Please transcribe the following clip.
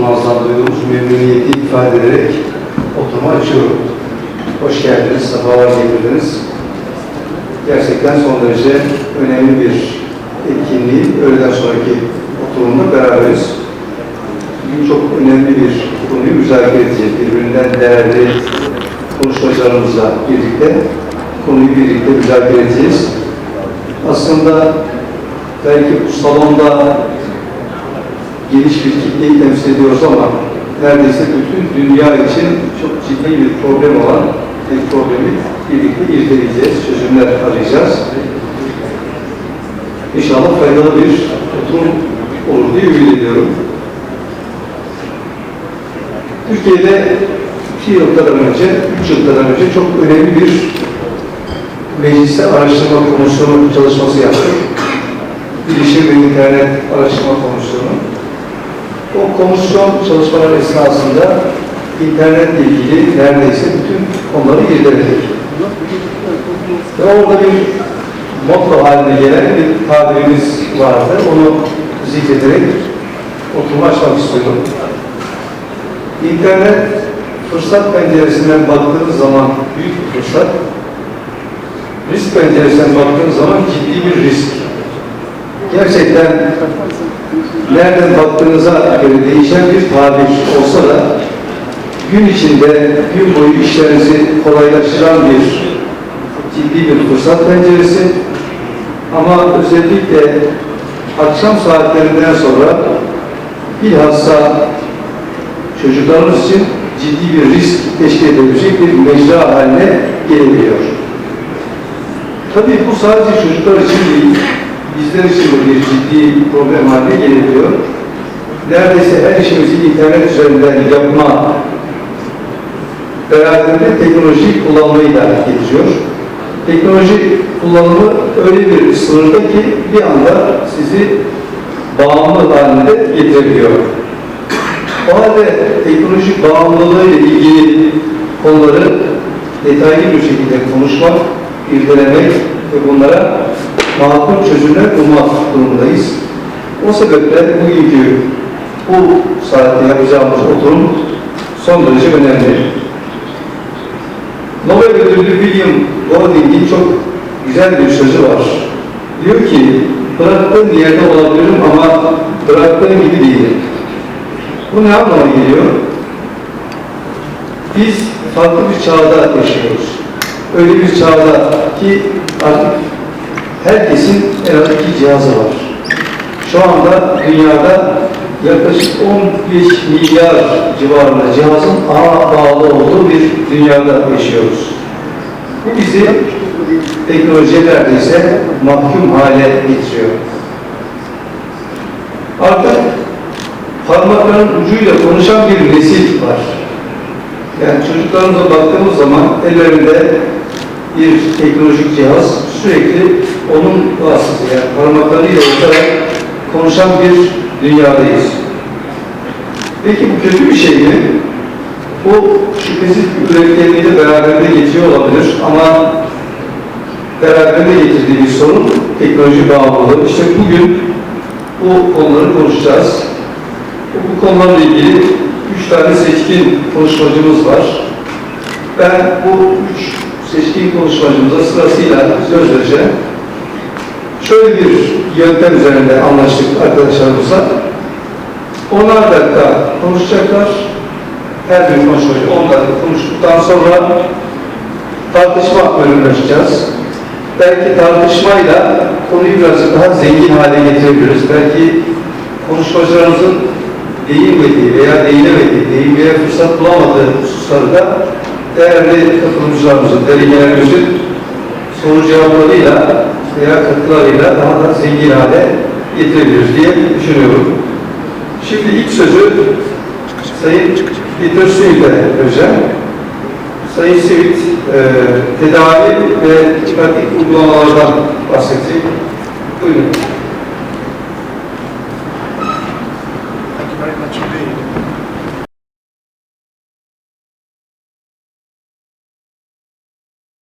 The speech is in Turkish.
oturmazdan duyduğumuz memnuniyeti ifade ederek oturma açıyorum. Hoş geldiniz, sefalar getirdiniz. Gerçekten son derece önemli bir etkinliği, öğleden sonraki oturumda beraberiz. Bugün çok önemli bir konuyu müzakere edeceğiz. Birbirinden değerli konuşmacılarımızla birlikte konuyu birlikte müzakere edeceğiz. Aslında belki bu salonda geniş bir kitleyi temsil ediyoruz ama neredeyse bütün dünya için çok ciddi bir problem olan bir problemi birlikte irdeleyeceğiz, çözümler arayacağız. İnşallah faydalı bir oturum olur diye ümit ediyorum. Türkiye'de iki yıl kadar önce, üç yıl kadar önce çok önemli bir mecliste araştırma komisyonu çalışması yaptık. Bilişim ve İnternet Araştırma Komisyonu. O komisyon çalışmaları esnasında internetle ilgili neredeyse bütün konuları irdeledik. Ve orada bir motto haline gelen bir tabirimiz vardı. Onu zikrederek oturma açmak istiyorum. İnternet fırsat penceresinden baktığınız zaman büyük bir fırsat, risk penceresinden baktığınız zaman ciddi bir risk. Gerçekten nereden baktığınıza göre değişen bir tabir olsa da gün içinde gün boyu işlerinizi kolaylaştıran bir ciddi bir fırsat penceresi ama özellikle akşam saatlerinden sonra bilhassa çocuklarımız için ciddi bir risk teşkil edebilecek bir mecra haline gelebiliyor. Tabii bu sadece çocuklar için değil, bizler için de bir ciddi problem haline gelebiliyor. Neredeyse her işimizi internet üzerinden yapma beraberinde teknoloji kullanmayı da getiriyor. Teknoloji kullanımı öyle bir sınırda ki bir anda sizi bağımlı halinde getirebiliyor. O halde teknolojik bağımlılığı ile ilgili konuları detaylı bir şekilde konuşmak, irdelemek ve bunlara makul çözümler bulmak durumundayız. O sebeple bugünkü bu saatte yapacağımız oturum son derece önemli. Nobel ödüllü William Golding'in çok güzel bir sözü var. Diyor ki, bıraktığın yerde olabilirim ama bıraktığın gibi değilim. Bu ne anlama geliyor? Biz farklı bir çağda yaşıyoruz. Öyle bir çağda ki artık herkesin az iki cihazı var. Şu anda dünyada yaklaşık 15 milyar civarında cihazın ağa bağlı olduğu bir dünyada yaşıyoruz. Bu bizi teknolojiye neredeyse mahkum hale getiriyor. Artık parmakların ucuyla konuşan bir nesil var. Yani çocuklarımıza baktığımız zaman ellerinde bir teknolojik cihaz sürekli onun vasıtası yani parmaklarıyla olarak konuşan bir dünyadayız. Peki bu kötü bir şey mi? Bu şüphesiz üretkenliği de beraberinde getiriyor olabilir ama beraberinde getirdiği bir sorun teknoloji bağımlılığı. İşte bugün bu konuları konuşacağız. Bu konularla ilgili üç tane seçkin konuşmacımız var. Ben bu üç seçkin konuşmacımıza sırasıyla söz vereceğim. Şöyle bir yöntem üzerinde anlaştık arkadaşlarımızla. Onlar dakika konuşacaklar. Her bir konuşmacı 10 dakika konuştuktan sonra tartışma bölümüne açacağız. Belki tartışmayla konuyu biraz daha zengin hale getirebiliriz. Belki konuşmacılarımızın değinmediği veya değinemediği, değinmeye fırsat bulamadığı hususları da değerli katılımcılarımızın, delegelerimizin soru cevaplarıyla veya katkılarıyla daha da zengin hale getirebiliriz diye düşünüyorum. Şimdi ilk sözü Sayın Peter Sivit'e vereceğim. Sayın Sivit, e, tedavi ve pratik uygulamalardan bahsedecek. Buyurun. Thank you very much indeed.